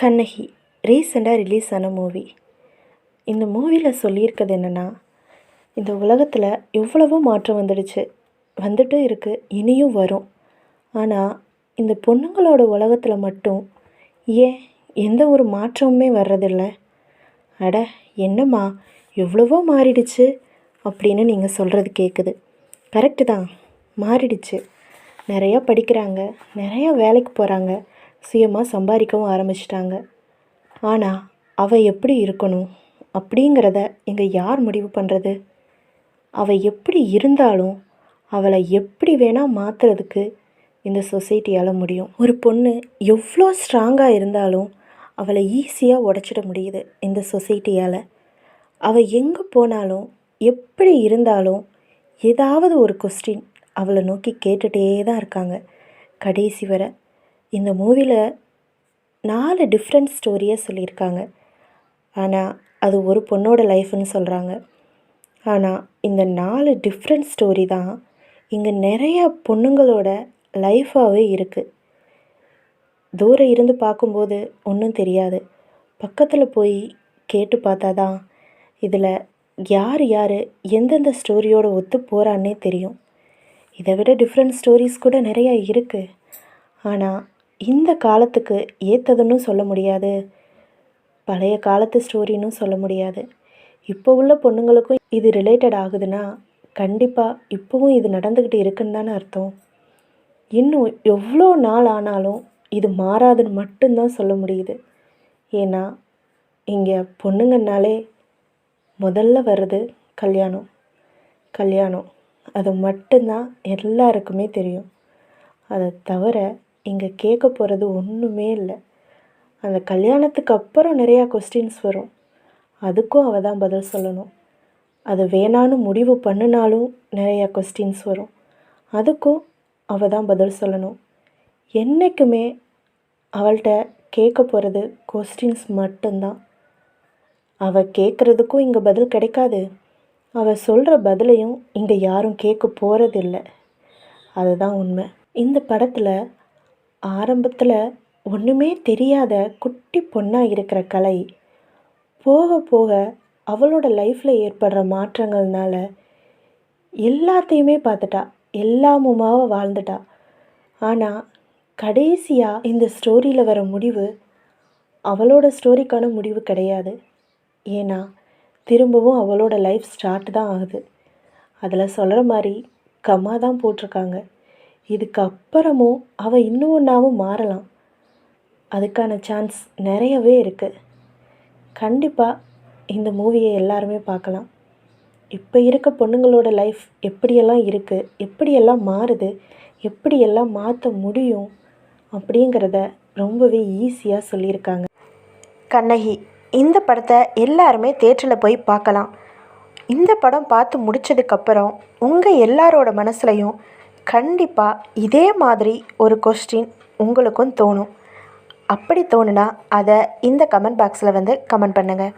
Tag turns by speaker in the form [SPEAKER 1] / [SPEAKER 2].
[SPEAKER 1] கண்ணகி ரீசெண்டாக ரிலீஸ் ஆன மூவி இந்த மூவியில் சொல்லியிருக்கிறது என்னென்னா இந்த உலகத்தில் எவ்வளவோ மாற்றம் வந்துடுச்சு. வந்துட்டு இருக்குது இனியும் வரும். ஆனால் இந்த பொண்ணுங்களோட உலகத்தில் மட்டும் ஏன் எந்த ஒரு மாற்றமுமே வர்றதில்ல? அட என்னம்மா எவ்வளவோ மாறிடுச்சு அப்படின்னு நீங்கள் சொல்கிறது கேட்குது கரெக்டு தான் மாறிடுச்சு. நிறையா படிக்கிறாங்க நிறையா வேலைக்கு போகிறாங்க சுயமாக சம்பாதிக்கவும் ஆரம்பிச்சிட்டாங்க. ஆனால் அவள் எப்படி இருக்கணும் அப்படிங்கிறத இங்கே யார் முடிவு பண்ணுறது அவள் எப்படி இருந்தாலும் அவளை எப்படி வேணால் மாற்றுறதுக்கு இந்த சொசைட்டியால் முடியும். ஒரு பொண்ணு எவ்வளோ ஸ்ட்ராங்காக இருந்தாலும் அவளை ஈஸியாக உடச்சிட முடியுது இந்த சொசைட்டியால். அவள் எங்கே போனாலும் எப்படி இருந்தாலும் ஏதாவது ஒரு கொஸ்டின் அவளை நோக்கி கேட்டுகிட்டே தான் இருக்காங்க. கடைசி வரை இந்த மூவியில் நாலு டிஃப்ரெண்ட் ஸ்டோரியை சொல்லியிருக்காங்க. ஆனால் அது ஒரு பொண்ணோட லைஃப்னு சொல்கிறாங்க ஆனால் இந்த நாலு டிஃப்ரெண்ட் ஸ்டோரி தான் இங்கே நிறைய பொண்ணுங்களோட லைஃபாகவே இருக்குது தூரம் இருந்து பார்க்கும்போது ஒன்றும் தெரியாது. பக்கத்தில் போய் கேட்டு பார்த்தா தான் இதில் யார் யார் எந்தெந்த ஸ்டோரியோட ஒத்து போகிறான்னே தெரியும். இதை விட டிஃப்ரெண்ட் ஸ்டோரிஸ் கூட நிறையா இருக்குது ஆனால் இந்த காலத்துக்கு ஏற்றதுன்னு சொல்ல முடியாது. பழைய காலத்து ஸ்டோரின்னு சொல்ல முடியாது. இப்போ உள்ள பொண்ணுங்களுக்கும் இது ரிலேட்டட் ஆகுதுன்னா கண்டிப்பாக இப்போவும் இது நடந்துக்கிட்டு இருக்குன்னு தானே அர்த்தம். இன்னும் எவ்வளோ நாள் ஆனாலும் இது மாறாதுன்னு மட்டும்தான் சொல்ல முடியுது. ஏன்னா இங்கே பொண்ணுங்கன்னாலே முதல்ல வர்றது கல்யாணம். கல்யாணம். அது மட்டும்தான் எல்லாருக்குமே தெரியும். அதை தவிர இங்கே கேட்க போகிறது ஒன்றுமே இல்லை. அந்த கல்யாணத்துக்கு அப்புறம் நிறையா கொஸ்டின்ஸ் வரும். அதுக்கும் அவள் தான் பதில் சொல்லணும். அது வேணான்னு முடிவு பண்ணினாலும் நிறையா கொஸ்டின்ஸ் வரும். அதுக்கும் அவள் தான் பதில் சொல்லணும். என்றைக்குமே அவள்கிட்ட கேட்க போகிறது கொஸ்டின்ஸ் மட்டும்தான். அவள் கேட்குறதுக்கும் இங்கே பதில் கிடைக்காது. அவள் சொல்கிற பதிலையும் இங்கே யாரும் கேட்க போகிறதில்ல அதுதான் உண்மை. இந்த படத்தில் ஆரம்பத்தில் ஒன்றுமே தெரியாத குட்டி பொண்ணாக இருக்கிற கலை. போக போக அவளோட லைஃப்பில் ஏற்படுற மாற்றங்கள்னால எல்லாத்தையுமே பார்த்துட்டா எல்லாமுமாவ வாழ்ந்துட்டா. ஆனால் கடைசியாக இந்த ஸ்டோரியில் வர முடிவு அவளோட ஸ்டோரிக்கான முடிவு கிடையாது. ஏன்னா திரும்பவும் அவளோட லைஃப் ஸ்டார்ட் தான் ஆகுது. அதில் சொல்கிற மாதிரி கம்மா தான் போட்டிருக்காங்க. இதுக்கப்புறமும் அவள் இன்னும் ஒன்றாவும் மாறலாம். அதுக்கான சான்ஸ் நிறையவே இருக்குது கண்டிப்பாக இந்த மூவியை எல்லாருமே பார்க்கலாம். இப்போ இருக்க பொண்ணுங்களோட லைஃப் எப்படியெல்லாம் இருக்குது எப்படியெல்லாம் மாறுது எப்படியெல்லாம் மாற்ற முடியும் அப்படிங்கிறத ரொம்பவே ஈஸியாக சொல்லியிருக்காங்க. கண்ணகி இந்த படத்தை எல்லாருமே தேட்டரில் போய் பார்க்கலாம். இந்த படம் பார்த்து முடித்ததுக்கப்புறம் உங்கள் எல்லாரோட மனசுலையும் கண்டிப்பாக இதே மாதிரி ஒரு கொஸ்டின் உங்களுக்கும் தோணும். அப்படி தோணுனா அதை இந்த கமெண்ட் பாக்ஸில் வந்து கமெண்ட் பண்ணுங்கள்